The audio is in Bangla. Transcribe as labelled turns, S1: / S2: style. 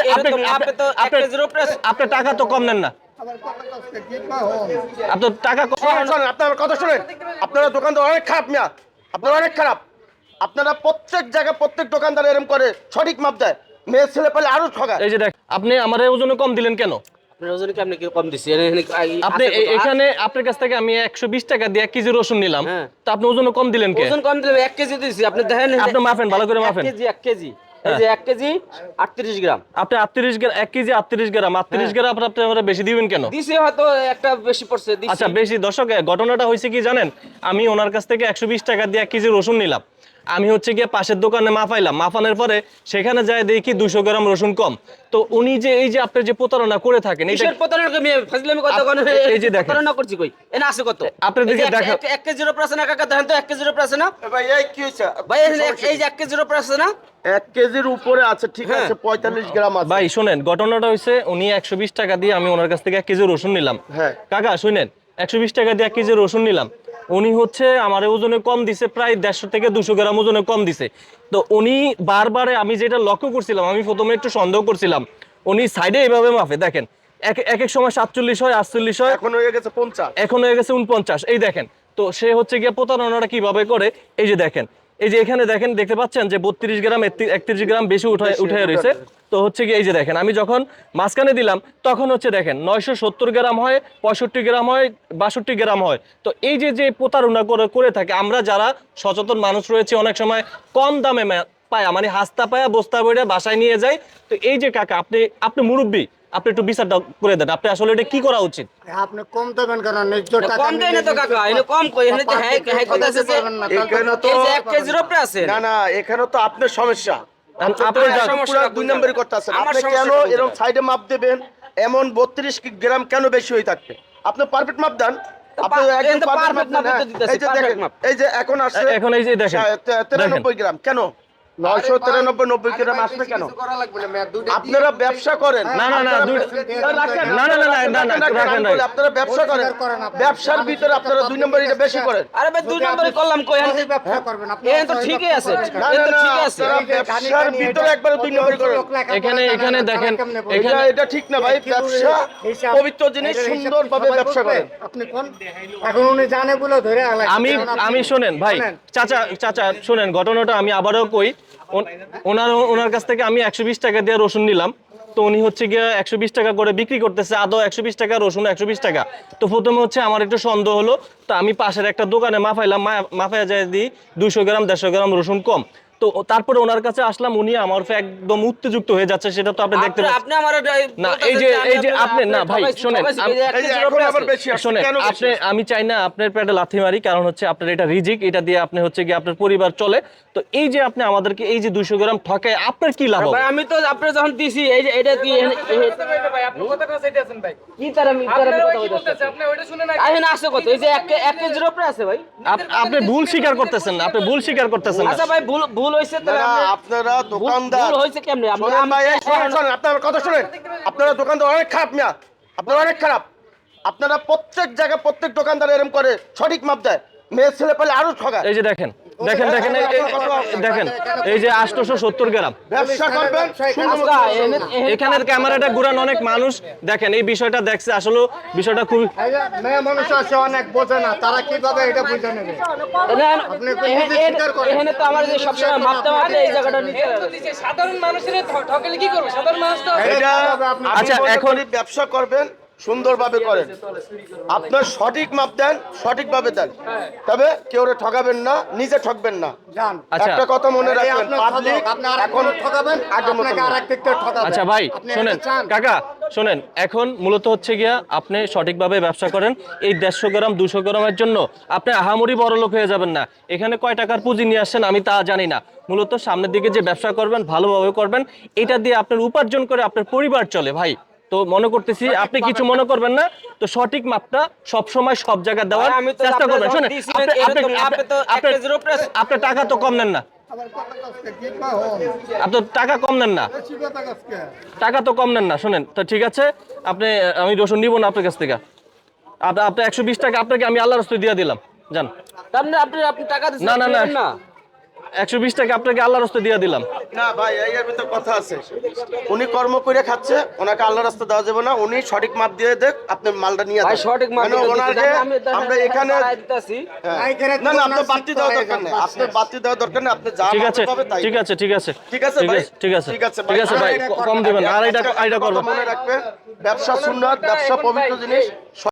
S1: আপনি-। আপনার টাকা তো কম নেন না। আপনার টাকা
S2: আপনার কথা শুনেন। আপনারা দোকানদার অনেক খারাপ মিয়া। আপনারা অনেক খারাপ। আপনারা প্রত্যেক জায়গায় প্রত্যেক দোকানদার এরকম করে সঠিক মাপ দেয়। মেয়ের ছেলে পেলে আরও ঠগায়।
S1: এই যে দেখ আপনি আমার ওজনে কম দিলেন কেন?
S3: আপনার ওজনে আপনি কি কম দিছি? এখানে-
S1: আপনার কাছ থেকে আমি একশো বিশ টাকা দিয়ে এক কেজি রসুন নিলাম।
S3: হ্যাঁ।
S1: তো আপনি ওজনে কম দিলেন কে?
S3: ওজন কম দিলে এক কেজি দিছি। আপনি দেখেন
S1: আপনি মাপেন, ভালো করে
S3: মাফেন
S1: এক
S3: কেজি এক কেজি। এই যে এক কেজি আটত্রিশ গ্রাম।
S1: আপনি আটত্রিশ গ্রাম এক কেজি আটত্রিশ গ্রাম। আটত্রিশ
S3: হ্যাঁ।
S1: গ্রাম আপনি আমরা বেশি দিবেন কেন?
S3: দিছি হয়তো একটা বেশি পড়ছে দিছি।
S1: আচ্ছা বেশি। দর্শক ঘটনাটা হয়েছে কি জানেন? আমি ওনার কাছ থেকে একশো বিশ টাকা দিয়ে এক কেজি রসুন নিলাম। আমি হচ্ছে গিয়ে পাশের দোকানে মাফাইলাম। মাফানোর পরে সেখানে যায় দেখি দুশো গ্রাম রসুন কম। তো উনি যে এই যে আপনি যে প্রতারণা করে থাকেন এই যে
S3: প্রতারণা করছি কই? এনে আছে কত?
S1: আপনার দিকে
S3: এক- এক দেখেন তো এক
S2: ভাই এই কি হয়েছে
S3: ভাই এই যে এক- এই যে এক কেজির উপর আছে না?
S2: এক কেজির উপরে আছে ঠিক
S3: হ্যাঁ।
S2: আছে পঁয়তাল্লিশ গ্রাম আছে।
S1: ভাই শুনেন ঘটনাটা হয়েছে উনি একশো বিশ টাকা দিয়ে আমি ওনার কাছ থেকে এক কেজি রসুন নিলাম।
S2: হ্যাঁ।
S1: কাকা শুনেন একশো বিশ টাকা দিয়ে এক কেজি রসুন নিলাম। উনি হচ্ছে আমার ওজনে কম দিছে প্রায় দেড়শো থেকে দুশো গ্রাম ওজনে কম দিছে। তো উনি বারবারে আমি যেটা লক্ষ্য করছিলাম আমি প্রথমে একটু সন্দেহ করছিলাম উনি সাইডে এভাবে মাফে দেখেন এক এক এক সময় সাতচল্লিশ হয় আটচল্লিশ হয়
S2: এখন হয়ে গেছে পঞ্চাশ।
S1: এখন হয়ে গেছে উনপঞ্চাশ এই দেখেন। তো সে হচ্ছে গিয়ে প্রতারণাটা কীভাবে করে এই যে দেখেন এই যে এখানে দেখেন দেখতে পাচ্ছেন যে বত্রিশ গ্রাম একত্রিশ গ্রাম বেশি উঠায় উঠে রয়েছে। তো হচ্ছে কি এই যে দেখেন আমি যখন মাঝখানে দিলাম তখন হচ্ছে দেখেন নয়শো সত্তর গ্রাম হয় পঁয়ষট্টি গ্রাম হয় বাষট্টি গ্রাম হয়। তো এই যে যে প্রতারণা করে করে থাকে আমরা যারা সচেতন মানুষ রয়েছে অনেক সময় কম দামে পায়া মানে হাস্তা পায়া বস্তা বইটা বাসায় নিয়ে যায় তো এই যে কাকা আপনি আপনি মুরব্বী আপনি একটু বিচারটা করে দেন। আপনি আসলে এটা কি করা উচিত?
S4: আপনি কম দেবেন কেন ন্যায্য টাকা
S3: কম দেয় না তো কাকা এনে কম কই এনে তো হ্যাঁ হ্যাঁ কথা আছে যে
S2: এখানে তো
S3: এক কেজির উপরে আছে।
S2: না না এখানে তো আপনার সমস্যা। আপনি
S3: সমস্যা
S2: পুরো দুই নম্বরই করতে আছেন
S3: আমার
S2: আপনি
S3: সমস্যা
S2: কেন এরকম সাইডে মাপ দেবেন? এমন বত্রিশ গ্রাম কেন বেশি হয়ে থাকবে? আপনি পারফেক্ট মাপ দেন। দেন, হ্যাঁ।
S3: দিতেছি,
S2: এই যে দেখেন এই যে এখন আসছে
S1: এখন এই যে দেখেন
S2: তে- তিরানব্বই গ্রাম কেন? নয়শো তিরানব্বই নব্বই গ্রাম আসবে কেন? আপনারা ব্যবসা করেন।
S1: না, না, না, না, না, না, না,
S2: আপনারা ব্যবসা করেন। ব্যবসার ভিতরে আপনারা দুই নম্বর এটা বেশি করেন।
S3: আরে ভাই দুই নম্বরে করলাম কই
S4: ব্যবসা করবেন আপনি
S3: তো ঠিকই আছে। ঠিক আছে।
S2: ব্যবসার ভিতরে একবার দুই নম্বর করেন।
S1: এখানে- এখানে দেখেন,
S2: এটা
S1: এখানে-
S2: এটা ঠিক না ভাই ব্যবসা পবিত্র জিনিস সুন্দরভাবে ব্যবসা করেন।
S4: আপনি কোন এখন উনি জানে বলে ধরে
S1: আমি আমি শোনেন ভাই। চাচা চাচা শোনেন ঘটনাটা আমি আবারও কই ওনার ওনার কাছ থেকে আমি একশো বিশ টাকা দিয়ে রসুন নিলাম। তো উনি হচ্ছে গিয়ে একশো বিশ টাকা করে বিক্রি করতেছে, আদৌ একশো বিশ টাকা, রসুন একশো বিশ টাকা। তো প্রথমে হচ্ছে আমার একটু সন্দেহ হলো, তো আমি পাশের একটা দোকানে মাফাইলাম মাফাইয়া যায় দিই, দুইশো গ্রাম, দেড়শো গ্রাম রসুন কম। তো তারপরে ওনার কাছে আসলাম উনি আমার একদম উত্তেযুক্ত হয়ে যাচ্ছে সেটা তো আপনি দেখতে
S3: আপনি- আমার
S1: না, এই যে- এই যে আপনি- না, ভাই, শোনেন, শোনেন আপনি আমি চাই না আপনার পেটে লাথি মারি কারণ হচ্ছে আপনার এটা রিজিক এটা দিয়ে আপনি হচ্ছে কি আপনার পরিবার চলে। তো এই যে আপনি আমাদেরকে এই যে দুইশো গ্রাম ঠকায় আপনার কি লাভ
S3: ভাই আমি তো আপনি যখন দিছি এই যে এটা কি কি তার আমি তার আরে না আছে কত এই যে এক কেজির উপরে আছে ভাই।
S1: আপনি ভুল স্বীকার করতেছেন আপনি ভুল স্বীকার করতেছেন
S3: আচ্ছা ভাই ভুল ভুল হইছে তাহলে
S2: আপনারা দোকানদার
S3: ভুল হইছে কেমনে?
S2: আপনারা ভাই, এই শোনেন, শোনেন, আপনার কথা শোনেন। আপনারা দোকানদার অনেক খারাপ মিয়া। আপনারা অনেক খারাপ। আপনারা প্রত্যেক জায়গায় প্রত্যেক দোকানদার এরকম করে সঠিক মাপ দেয়। মেয়ে ছেলে পেলে আরও ঠগায়।
S1: এই যে দেখেন দেখেন দেখেন দেখেন এই যে আটশোশো সত্তর গ্রাম।
S3: আচ্ছা,
S1: এখানের ক্যামেরাটা ঘুরান অনেক মানুষ। দেখেন এই বিষয়টা দেখছে আসলে বিষয়টা খুব
S4: এই মানুষ আছে অনেক বোঝে না তারা কীভাবে এটা বুঝে নেবে?
S3: এনে-
S4: আপনি একটু
S3: এনে-
S4: নিজে স্বীকার করেন।
S3: এখানে তো আমার যে সবসময় মাপতে মাপতে এই জায়গাটা
S5: সাধারণ মানুষের ঠ- কি করবে? সাধারণ মানুষ তো
S1: আচ্ছা, এখন
S2: ব্যবসা করবেন সুন্দরভাবে করেন। আপনার সঠিক মাপ দেন সঠিকভাবে দেন। তবে কেউ ঠকাবেন না নিজে ঠকবেন না।
S1: আচ্ছা।
S2: একটা কথা মনে রাখবেন পাবলিক
S4: আপনি আরেক
S2: এখন
S4: ঠকাবেন
S1: আচ্ছা ভাই শোনেন। কাকা শোনেন এখন মূলত হচ্ছে গিয়া আপনি সঠিকভাবে ব্যবসা করেন এই দেড়শো গ্রাম দুশো গ্রামের জন্য। আপনি আহামরি বড় লোক হয়ে যাবেন না। এখানে কয় টাকার পুঁজি নিয়ে আসছেন আমি তা জানি না। মূলত সামনের দিকে যে ব্যবসা করবেন ভালোভাবে করবেন এটা দিয়ে আপনার উপার্জন করে আপনার পরিবার চলে ভাই। তো মনে করতেছি আপনি কিছু মনে করবেন না তো সঠিক মাপটা সব সময় সব জায়গায় দেওয়ার চেষ্টা করবেন। আপনি- আপনি- আপনি-
S3: আছে।
S1: আপনার টাকা তো কম নেন না। টাকা কম নেন না। টাকা তো কম নেন না শোনেন তো ঠিক আছে আপনি আমি রসুন নিব না আপনার কাছ থেকে। আপনার একশো বিশ টাকা আপনাকে আমি আল্লাহ রস্তে দিয়ে দিলাম জান
S3: আপনি আপনি আপনি টাকা
S1: না, না, না। একশো বিশ টাকা আপনাকে আল্লাহর হস্তে দিয়ে দিলাম।
S2: না ভাই এই এর ভিতর কথা আছে। উনি কর্ম করে খাচ্ছে ওনাকে আল্লাহ রাস্তা দেওয়া যাবে না। উনি সঠিক মাপ দিয়ে দেখ আপনি মালটা নিয়ে
S3: ভাই সঠিক মাপ
S2: মানে ওনাকে আমরা এখানে হ্যাঁ।
S4: এখানে
S2: না না আপনার
S4: ওনার
S2: বাতি দেওয়ার দরকার নেই।
S4: গেছে।
S2: আপনার বাতি দেওয়ার দরকার নেই। আপনি যা
S1: ঠিক আছে ঠিক আছে ঠিক আছে।
S2: ঠিক আছে
S1: ঠিক
S2: ভাই?
S1: আছে ঠিক আছে।
S2: ঠিক আছে
S1: ভাই। কম দিবেন আর এটা এটা
S2: কথা
S1: করবেন
S2: মনে রাখবেন। ব্যবসা সুন্নাত ব্যবসা পবিত্র জিনিস।